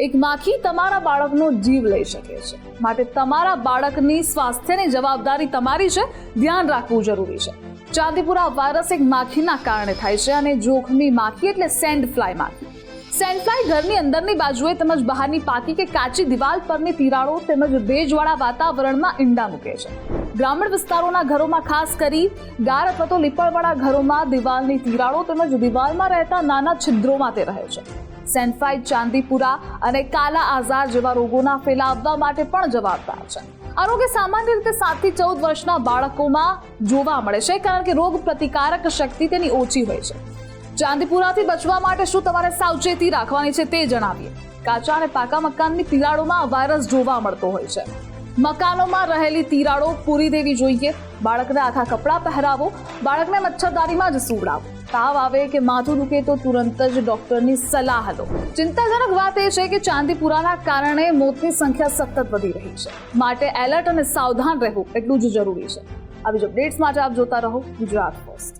એક માખી તમારા બાળકનો જીવ લઈ શકે છે. માટે તમારા બાળકની સ્વાસ્થ્યની જવાબદારી તમારી છે. ધ્યાન રાખવું જરૂરી છે. ચાંદીપુરા વાયરસ એક માખીના કારણે થાય છે અને જોખમી માખી એટલે સેન્ડ ફ્લાય માખી. સેન્ડ ફ્લાય ઘરની અંદરની બાજુએ તેમજ બહારની પાકી કે કાચી દિવાલ પરની તિરાડો તેમજ ભેજવાળા વાતાવરણમાં ઈંડા મૂકે છે. ગ્રામીણ વિસ્તારોના ઘરોમાં ખાસ કરી ગાર અથવા તો લીપણવાળા ઘરોમાં દિવાલની તિરાડો તેમજ દિવાલમાં રહેતા નાના છિદ્રોમાં તે રહે છે. સેન્ડફ્લાય ચાંદીપુરા અને કાલા આઝાર જેવા રોગોના ફેલાવવા માટે પણ જવાબદાર છે. આ રોગ સામાન્ય રીતે સાતથી ચૌદ વર્ષના બાળકોમાં જોવા મળે છે, કારણ કે રોગ પ્રતિકારક શક્તિ તેની ઓછી હોય છે. ચાંદીપુરાથી બચવા માટે શું તમારે સાવચેતી રાખવાની છે તે જણાવીએ. કાચા અને પાકા મકાનની તિરાડોમાં વાયરસ જોવા મળતો હોય છે. મકાનોમાં રહેલી તિરાડો પૂરી દેવી જોઈએ. બાળકને આખા કપડાં પહેરાવો, બાળકને મચ્છરદારીમાં જ સુવડાવો. તાવ આવે કે માથું દુખે તો તુરંત જ ડોક્ટરની સલાહ લો. ચિંતાજનક વાત એ છે કે ચાંદીપુરાના કારણે મોતની સંખ્યા સતત વધી રહી છે. માટે એલર્ટ અને સાવધાન રહેવું એટલું જ જરૂરી છે. આવી જ અપડેટ્સ માટે આપ જોતા રહો ગુજરાત ફર્સ્ટ.